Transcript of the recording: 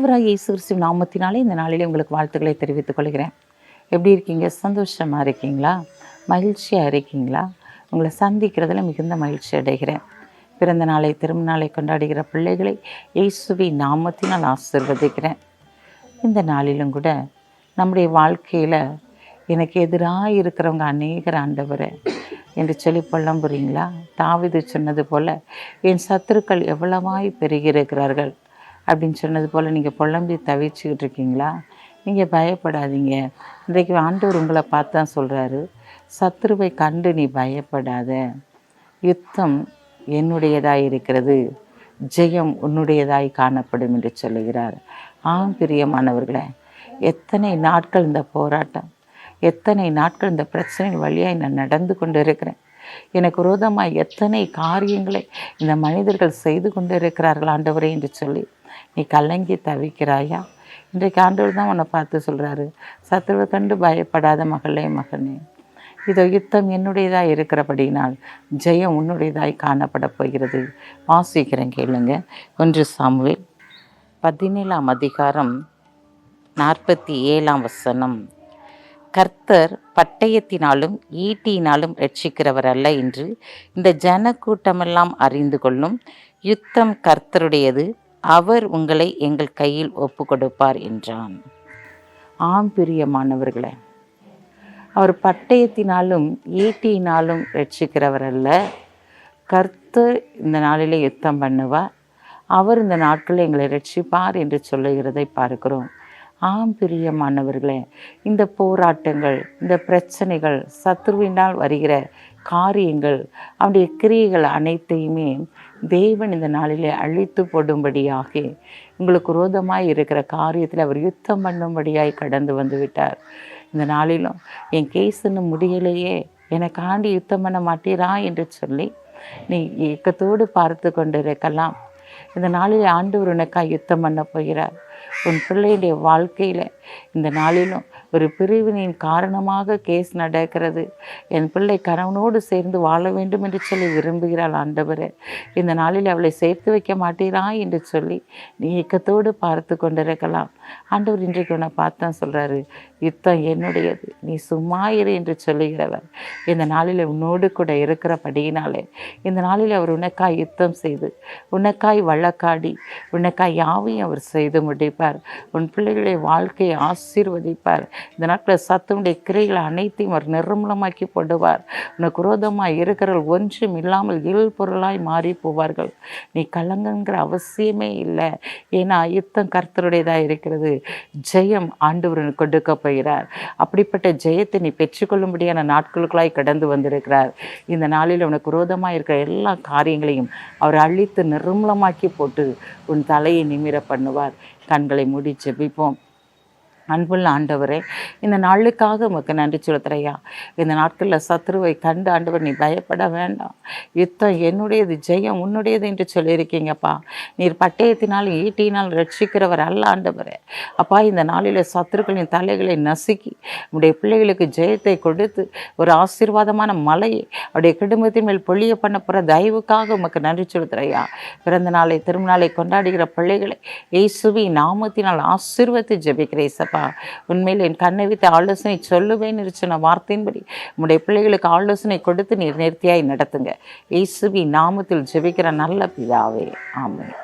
ஆண்டவராக இயேசு நாமத்தினாலே இந்த நாளிலே உங்களுக்கு வாழ்த்துக்களை தெரிவித்துக் கொள்கிறேன். எப்படி இருக்கீங்க? சந்தோஷமாக இருக்கீங்களா? மகிழ்ச்சியாக இருக்கீங்களா? உங்களை சந்திக்கிறதுல மிகுந்த மகிழ்ச்சி அடைகிறேன். பிறந்த நாளை திரும்ப நாளை கொண்டாடுகிற பிள்ளைகளை இயேசுவி நாமத்தினால் ஆசிர்வதிக்கிறேன். இந்த நாளிலும் கூட நம்முடைய வாழ்க்கையில் எனக்கு எதிராக இருக்கிறவங்க அநேகர் ஆண்டவரை என்று சொல்லி புரியுங்களா? தாவிது சொன்னது போல் என் சத்துருக்கள் எவ்வளவாய் பெருகியிருக்கிறார்கள் அப்படின்னு சொன்னது போல் நீங்கள் புலம்பி தவிச்சுக்கிட்டு இருக்கீங்களா? நீங்கள் பயப்படாதீங்க. இன்றைக்கு ஆண்டவர் உங்களை பார்த்து தான் சொல்கிறாரு சத்ருவை கண்டு நீ பயப்படாத. யுத்தம் என்னுடையதாய் இருக்கிறது. ஜெயம் உன்னுடையதாய் காணப்படும் என்று சொல்லுகிறார். ஆம் பிரியமானவர்களே எத்தனை நாட்கள் இந்த போராட்டம்? எத்தனை நாட்கள் இந்த பிரச்சனை வழியாக நான் நடந்து கொண்டு இருக்கிறேன் எனக்கு விரோதமாக எத்தனை காரியங்களை இந்த மனிதர்கள் செய்து கொண்டு இருக்கிறார்கள் ஆண்டவரே என்று சொல்லி நீ கலங்கி தவிக்கிறாயா? இன்றைக்கு ஆண்டவர் தான் உன்னை பார்த்து சொல்கிறாரு சத்துருவை கண்டு பயப்படாத மகளே மகனே. இதோ யுத்தம் என்னுடையதாக இருக்கிறபடியினால் ஜெயம் உன்னுடையதாய் காணப்பட போகிறது. வாசிக்கிறேன் கேளுங்க. ஒன்று சாமுவேல் பதினேழாம் அதிகாரம் நாற்பத்தி ஏழாம் வசனம். கர்த்தர் பட்டயத்தினாலும் ஈட்டியினாலும் ரட்சிக்கிறவர் அல்ல என்று இந்த ஜன கூட்டமெல்லாம் அறிந்து கொள்ளும் யுத்தம் கர்த்தருடையது. அவர் உங்களை எங்கள் கையில் ஒப்பு கொடுப்பார் என்றான். ஆம் பிரியமானவர்களே அவர் பட்டயத்தினாலும் ஈட்டியினாலும் ரட்சிக்கிறவர் அல்ல. கர்த்தர் இந்த நாளிலே யுத்தம் பண்ணுவார். அவர் இந்த நாட்களில் எங்களை ரட்சிப்பார் என்று சொல்லுகிறதை பார்க்கிறோம். ஆம் பிரியமானவர்களே இந்த போராட்டங்கள் இந்த பிரச்சனைகள் சத்ருவினால் வருகிற காரியங்கள் அவனுடைய கிரியைகள் அனைத்தையுமே தேவன் இந்த நாளிலே அழித்து போடும்படியாக உங்களுக்கு ரோதமாக இருக்கிற காரியத்தில் அவர் யுத்தம் பண்ணும்படியாய் கடந்து வந்து விட்டார். இந்த நாளிலும் என் கேஸ் இன்னும் முடியலையே எனக்காண்டி யுத்தம் பண்ண மாட்டீரா என்று சொல்லி நீ ஏக்கத்தோடு பார்த்து கொண்டிருக்கலாம். இந்த நாளில் ஆண்டவர் உனக்காக யுத்தம் பண்ண போகிறார். உன் பிள்ளையுடைய வாழ்க்கையில் இந்த நாளிலும் ஒரு பிரிவினின் காரணமாக கேஸ் நடக்கிறது. என் பிள்ளை கணவனோடு சேர்ந்து வாழ வேண்டும் என்று சொல்லி விரும்புகிறாள் ஆண்டவர். இந்த நாளில் அவளை சேர்த்து வைக்க மாட்டீரா என்று சொல்லி நீ இயக்கத்தோடு பார்த்து கொண்டிருக்கலாம். ஆண்டவர் இன்றைக்கு உன்னை பார்த்தா சொல்கிறாரு யுத்தம் என்னுடையது. நீ சும்மா இரு என்று சொல்லுகிறவர். இந்த நாளில் உன்னோடு கூட இருக்கிறபடியினாலே இந்த நாளில் அவர் உனக்காய் யுத்தம் செய்து உனக்காய் வழக்காடி உனக்காய் யாவையும் அவர் செய்து முடிப்பார். உன் பிள்ளைகளுடைய வாழ்க்கையை ஆசீர்வதிப்பார். இந்த நாட்களில் சத்தனுடைய கிரைகளை அனைத்தையும் அவர் நிர்மலமாக்கி போடுவார். உனக்கு குரோதமாக இருக்கிறவர்கள் ஒன்றும் இல்லாமல் இல் பொருளாய் மாறி போவார்கள். நீ கலங்குங்கிற அவசியமே இல்லை. ஏன்னா யுத்தம் கர்த்தருடையதாக இருக்கிறது. ஜெயம் ஆண்டவரன் கொடுக்க போகிறார் அப்படிப்பட்ட ஜெயத்தை நீ பெற்றுக்கொள்ளும்படியான நாட்களுக்குள்ளாய் கடந்து வந்திருக்கிறார். இந்த நாளில் உனக்கு விரோதமாக இருக்கிற எல்லா காரியங்களையும் அவர் அழித்து நிர்மலமாக்கி போட்டு உன் தலையை நிமிர பண்ணுவார். கண்களை மூடி ஜெபிப்போம். அன்புள்ள ஆண்டவரே இந்த நாளுக்காக உமக்கு நன்றி சொல்லுத்துறையா இந்த நாட்களில் சத்ருவை கண்டு ஆண்டவர் நீ பயப்பட வேண்டாம். யுத்தம் என்னுடையது ஜெயம் உன்னுடையது என்று சொல்லியிருக்கீங்கப்பா. நீர் பட்டயத்தினால் ஈட்டினால் ரட்சிக்கிறவர் அல்ல ஆண்டவரே. அப்பா இந்த நாளில் சத்துருக்களின் தலைகளை நசுக்கி உடைய பிள்ளைகளுக்கு ஜெயத்தை கொடுத்து ஒரு ஆசீர்வாதமான மலையை அவருடைய குடும்பத்தின் மேல் பொழிய பண்ண போகிற தயவுக்காக உமக்கு நன்றி சொல்லுத்துறையா பிறந்த நாளை திருநாளை கொண்டாடுகிற பிள்ளைகளை இயேசுவி நாமத்தினால் ஆசீர்வத்து அப்பா உண்மையில் என் கண்ணை வைத்து ஆலோசனை சொல்லுவேன் சொன்ன வார்த்தையின்படி. உங்களுடைய பிள்ளைகளுக்கு ஆலோசனை கொடுத்து நீர் நேர்த்தியாய் நடத்துங்க. இயேசுவி நாமத்தில் ஜெபிக்கிற நல்ல பிதாவே. ஆமாம்